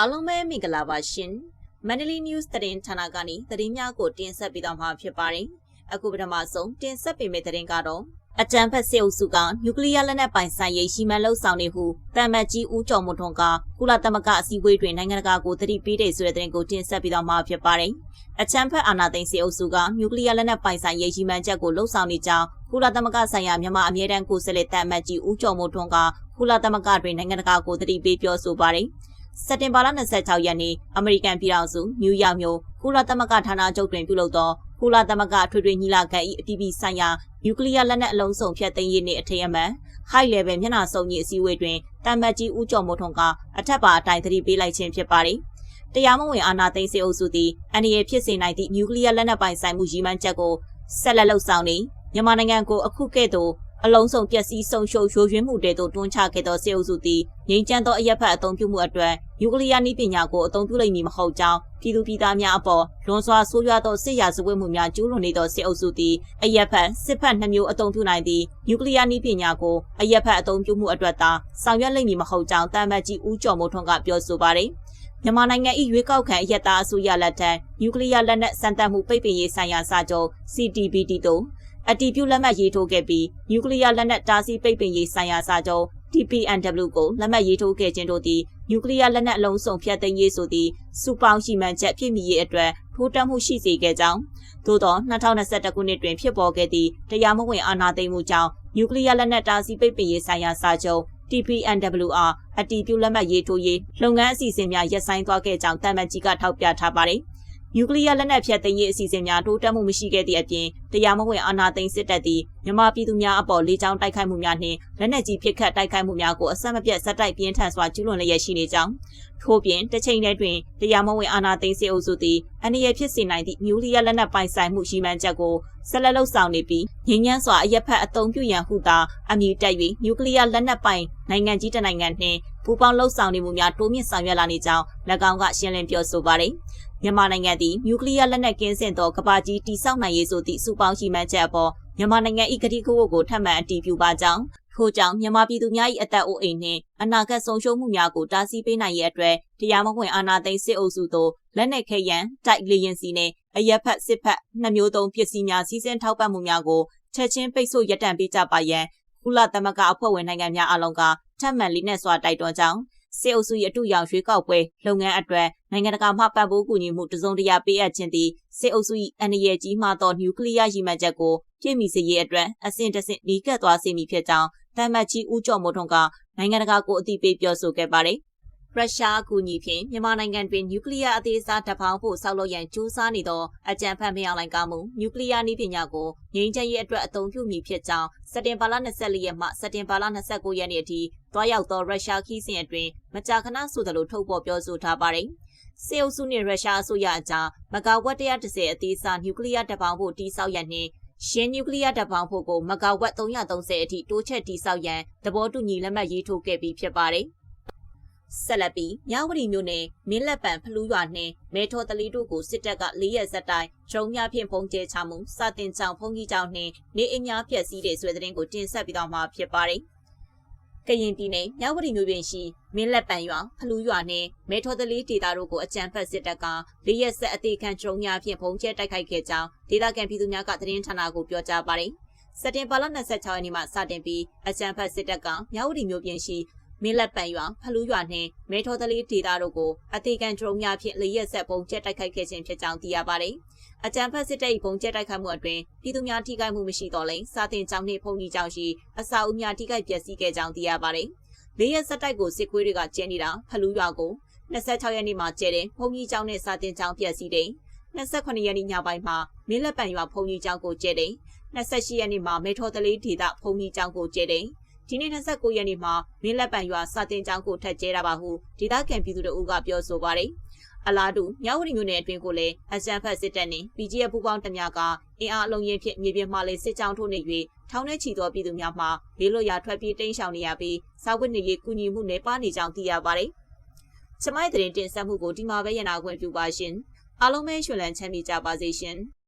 အားလုံးပဲမင်္ဂလာပါရှင်မန္တလေး news သတင်းဌာနကနေသတင်းများကိုတင်ဆက်ပေးတော့မှာဖြစ်ပါတယ်အခုပထမဆုံးတင်ဆက်ပေးမယ့်သတင်းကတော့အကြံဖက်စစ်အုပ်စုကနျူကလ িয়ার လက်နက်ပိုင်ဆိုင်ရေးရှိမှန်လှုပ်ဆောင်နေဟုတမ်မတ်ကြီးဦးကျော်မွန်ထွန်းကကုလသမဂ္ဂအစည်းအဝေးတွင်နိုင်ငံတကာကိုတတိပေးတဲ့ဆိုတဲ့သတင်းကိုတင်ဆက်ပေးတော့မှာဖြစ်ပါတယ်အချမ်းဖက်အာဏာသိမ်းစစ်အုပ်စုကနျူကလ িয়ার လက်နက်ပိုင်ဆိုင်ရေးရှိမှန်ချက်ကိုလှုပ်ဆောင်နေကြောင်းကုလသမဂ္ဂဆိုင်ရာမြန်မာအမြဲတမ်းကိုယ်စားလှယ်တမ်မတ်ကြီးဦးကျော်မွန်ထွန်းကကုလသမဂ္ဂတွင်နိုင်ငံတကာကိုတတိပေးပြောဆိုပါတယ် စက်တင်ဘာလ26ရက်နေ့အမေရိကန်ပြည်ထောင်စုနယူးယောက်မြို့ကုလသမဂ္ဂဌာနချုပ်တွင်ပြုလုပ်သောကုလသမဂ္ဂထွေထွေညီလာခံ၏အပြည်ပြည်ဆိုင်ရာနျူကလ িয়ার လက်နက်အလုံးစုံဖျက်သိမ်းရေးနှင့်အထက်အမှန် high level မျက်နှာစုံကြီးအစည်းအဝေးတွင်တမ်မတ်ကြီးဦးကျော်မိုးထွန်းကအထက်ပါအတိုင်းသတိပေးလိုက်ခြင်းဖြစ်ပါတယ်။တရားမဝင်အာဏာသိမ်းစစ်အုပ်စုသည်အန်ဒီရဲ့ဖြစ်စေနိုင်သည့်နျူကလ িয়ার လက်နက်ပိုင်ဆိုင်မှုရည်မှန်းချက်ကိုဆက်လက်လှုပ်ဆောင်နေမြန်မာနိုင်ငံကိုအခုကဲ့သို့အလုံးစုံပျက်စီးဆုံးရှုံးရိုးရွင်းမှုတွေတို့တွန်းချခဲ့သောစေအုပ်စုသည်ငြိမ်းချမ်းသောအရက်ဖက်အုံပြုမှုအတွက် နျူကလ িয়ারနည်းပညာကိုအုံပြုလိမ့်မည်မဟုတ်ကြောင်းပြည်သူပြည်သားများအပေါ်လွန်စွာဆိုးရွားသောစစ်ရာဇဝတ်မှုများကျူးလွန်နေသောစေအုပ်စုသည်အရက်ဖက်စစ်ဖက်နှမျိုးအုံပြုနိုင်သည့်နျူကလ িয়ারနည်းပညာကိုအရက်ဖက်အုံပြုမှုအတွက်သာဆောင်ရွက်လိမ့်မည်မဟုတ်ကြောင်းတမ်မတ်ကြီးဦးကျော်မိုးထွန်းကပြောဆိုပါတယ်မြန်မာနိုင်ငံ၏ရွေးကောက်ခံအရက်သားအစိုးရလက်ထက်နျူကလ িয়ারလက်နက်စံတမ်းမှုပိတ်ပင်ရေးဆိုင်ရာစာချုပ် CTBT တို့အတီးပြုလက်မှတ်ရေးထိုးခဲ့ပြီးနျူကလ িয়ারလက်နက်တားဆီးပိတ်ပင်ရေးဆိုင်ရာစာချုပ် TPNW ကိုလက်မှတ်ရေးထိုးခဲ့ခြင်းတို့သည် နျူကလ িয়ারလက်နက်အလုံးစုံဖျက်သိမ်းရေးဆိုသည့်စုပေါင်းရှိမှန်ချက်ဖြစ်မိရေးအတွက်ထိုးတက်မှုရှိစေခဲ့ကြောင်းသို့သော2021ခုနှစ်တွင်ဖြစ်ပေါ်ခဲ့သည့်တရားမဝင်အာဏာသိမ်းမှုကြောင့်နျူကလ িয়ারလက်နက်တားဆီးပိတ်ပင်ရေးဆိုင်ရာစာချုပ် TPNWR အတီးပြုလက်မှတ်ရေးထိုးရေးလုပ်ငန်းအစီအစဉ်များရပ်ဆိုင်းသွားခဲ့ကြောင်းတမန်ကြီးကထောက်ပြထားပါတယ်။ နျူကလ িয়ারလက်နက်ဖြတ်သိမ်းရေးအစီအစဉ်များတိုးတက်မှုမရှိခဲ့သည့်အပြင်တရားမဝင်အာဏာသိမ်းစစ်တပ်သည်မြန်မာပြည်သူများအပေါ်လေကြောင်းတိုက်ခိုက်မှုများနှင့်လက်နက်ကြီးပစ်ခတ်တိုက်ခိုက်မှုများကိုအဆက်မပြတ်ဇက်တိုက်ပြင်းထန်စွာကျူးလွန်လျက်ရှိနေကြောင်းထို့ပြင်တစ်ချိန်တည်းတွင်တရားမဝင်အာဏာသိမ်းစစ်အုပ်စုသည်အန္တရာယ်ဖြစ်စေနိုင်သည့်နျူကလ িয়ারလက်နက်ပိုင်ဆိုင်မှုရှိမှန်းချက်ကိုဆက်လက်လှုပ်ဆောင်နေပြီးငြိမ်းချမ်းစွာအရက်ဖက်အုံပြုရန်ဟုသာအမည်တက်၍နျူကလ িয়ারလက်နက်ပိုင်နိုင်ငံကြီးတစ်နိုင်ငံနှင့် ပူးပေါင်းလှုပ်ဆောင်နေမှုများတိုးမြင့်ဆောင်ရွက်လာနေကြောင်း၎င်းကရှင်းလင်းပြောဆိုပါတယ်။မြန်မာနိုင်ငံသည်နျူကလ িয়ার လက်နက်ကင်းစင်သောကဘာကြီးတိစောက်နိုင်ရေးဆိုသည့်စုပေါင်းရှိမှန်းချက်အပေါ်မြန်မာနိုင်ငံ၏ကတိကဝတ်ကိုထပ်မံအတည်ပြုပါကြောင်းထို့ကြောင့်မြန်မာပြည်သူများ၏အသက်အိုးအိမ်နှင့်အနာဂတ်ဆုံးရှုံးမှုများကိုတားဆီးပေးနိုင်ရတဲ့အတွက်တရားမဝင်အာဏာသိမ်းစစ်အုပ်စုတို့လက်နက်ခဲယံတိုက်လျင်စီနှင့်အရက်ဖက်စစ်ဖက်နှစ်မျိုးသုံးပစ္စည်းများစီးစင်းထောက်ပံ့မှုများကိုချက်ချင်းပိတ်ဆို့ရပ်တန့်ပေးကြပါရန်ကုလသမဂ္ဂအဖွဲ့ဝင်နိုင်ငံများအလုံးက ထပ်မံလေးနက်စွာတိုက်တွန်းကြောင်းစစ်အုပ်စု၏အတူရောင်ရွေးကောက်ပွဲလုပ်ငန်းအတွက်နိုင်ငံတကာမှပံ့ပိုးကူညီမှုတစုံတရာပေးအပ်ခြင်းသည်စစ်အုပ်စု၏အန္တရာယ်ကြီးမှသောနျူကလ িয়ারရည်မှန်းချက်ကိုပြည့်မီစေရေးအတွက်အစဉ်တဆင့်နီးကပ်သွားစေမည်ဖြစ်ကြောင်းတမ်မတ်ကြီးဦးကျော်မိုးထွန်းကနိုင်ငံတကာကိုအသိပေးပြောဆိုခဲ့ပါတယ်ရုရှားအကူအညီဖြင့်မြန်မာနိုင်ငံတွင်နျူကလ িয়ারအသေးစားတပ်ဖောင်းဖို့ဆောက်လုပ်ရန်ကြိုးစားနေသောအကြံဖတ်မြောင်လိုင်ကမှုနျူကလ িয়ারနည်းပညာကိုငြိမ်းချမ်းရေးအတွက်အသုံးပြုမည်ဖြစ်ကြောင်းစက်တင်ဘာလ24ရက်မှစက်တင်ဘာလ29ရက်နေ့အထိ တွားရောက်သောရုရှားခီးစဉ်အတွင်းမကြာခဏဆိုသလိုထုတ်ပေါ်ပြောဆိုထားပါတယ်။စေအုပ်စုနှင့်ရုရှားအစိုးရအကြားမဂါဝတ်130အသေးစားနျူကလ িয়ারတပ်ဖောင်းဖို့တိစောက်ရန်နှင့်ရှင်းနျူကလ িয়ারတပ်ဖောင်းဖို့ကိုမဂါဝတ်330အထိတိုးချက်တိစောက်ရန်သဘောတူညီလက်မှတ်ရေးထိုးခဲ့ပြီးဖြစ်ပါတယ်။ဆက်လက်ပြီးမြဝတီမြို့နယ်မင်းလက်ပံဖလူးရွာနှင့်မဲထော်တလီတို့ကိုစစ်တပ်က၄ရက်ဆက်တိုင်ဂျုံများဖြင့်ပုံကျဲချမှုစတင်ကြောင်ဖုန်ကြီးကြောင်နှင့်နေအင်ညာပြက်စီးတဲ့ဆွေသတင်းကိုတင်ဆက်ပြီးတော့မှာဖြစ်ပါတယ်။ ကရင်ပြည်နယ်မြဝတီမြို့ပြင်ရှိမင်းလက်ပံရွာဖလူးရွာနှင့်မဲထော်တလီဒေသတို့ကိုအကြံဖက်စစ်တပ်က၄ရက်ဆက်အသေးခံဂျုံများဖြင့်ပုံကျဲတိုက်ခိုက်ခဲ့ကြောင်းဒေသခံပြည်သူများကသတင်းဌာနကိုပြောကြားပါတယ်။စက်တင်ဘာလ26ရက်နေ့မှစတင်ပြီးအကြံဖက်စစ်တပ်ကမြဝတီမြို့ပြင်ရှိ မင်းလက်ပံရွာဖလူးရွာနှင့်မဲထော်တလေးဒေသတို့ကိုအသေးခံဒရုန်းများဖြင့်လေရက်ဆက်ပုံကျက်တိုက်ခိုက်ခဲ့ခြင်းဖြစ်ကြောင်းသိရပါတယ်။အကြံဖက်စစ်တပ်၏ပုံကျက်တိုက်ခိုက်မှုအတွင်းပြည်သူများထိခိုက်မှုမရှိတော့လဲစာတင်ကျောင်းနှင့်ဖုန်ကြီးကျောင်းရှိအစာအုပ်များထိခိုက်ပျက်စီးခဲ့ကြောင်းသိရပါတယ်။လေရက်ဆက်တိုက်ကိုစစ်ခွေးတွေကကျင်းနေတာဖလူးရွာကို26ရက်နေ့မှာကျဲတဲ့ဖုန်ကြီးကျောင်းနဲ့စာတင်ကျောင်းပျက်စီးတဲ့28ရက်နေ့ညပိုင်းမှာမင်းလက်ပံရွာဖုန်ကြီးကျောင်းကိုကျဲတဲ့28ရက်နေ့မှာမေထော်တလေးဒေသဖုန်ကြီးကျောင်းကိုကျဲတဲ့ ဒီနေ့29ရက်နေ့မှာမင်းလက်ပံရွာစာတင်ကျောင်းကိုထပ်ကျဲတာပါဟုဒေသခံပြည်သူတို့ကပြောဆိုပါတယ်။အလားတူမြဝတီမြို့နယ်အတွင်းကိုလည်းအစံဖတ်စစ်တပ်နှင့် PGF ပူးပေါင်းတများကအင်အားအလုံးရင်ဖြင့်မြေပြင်မှလည်းစစ်ကြောင်းထိုးနေ၍ထောင်ထဲချီသောပြည်သူများမှဘေးလွတ်ရာထွက်ပြေးတိမ်းရှောင်နေရပြီးစာဝတ်နေရေးကူညီမှုနဲ့ပါနေကြောင်းသိရပါတယ်။ချမိုက်တဲ့တင်ဆက်မှုကိုဒီမှာပဲရနာခွင့်ပြုပါရှင်။အားလုံးပဲရှင်လန်းချမ်းမြေကြပါစေရှင်။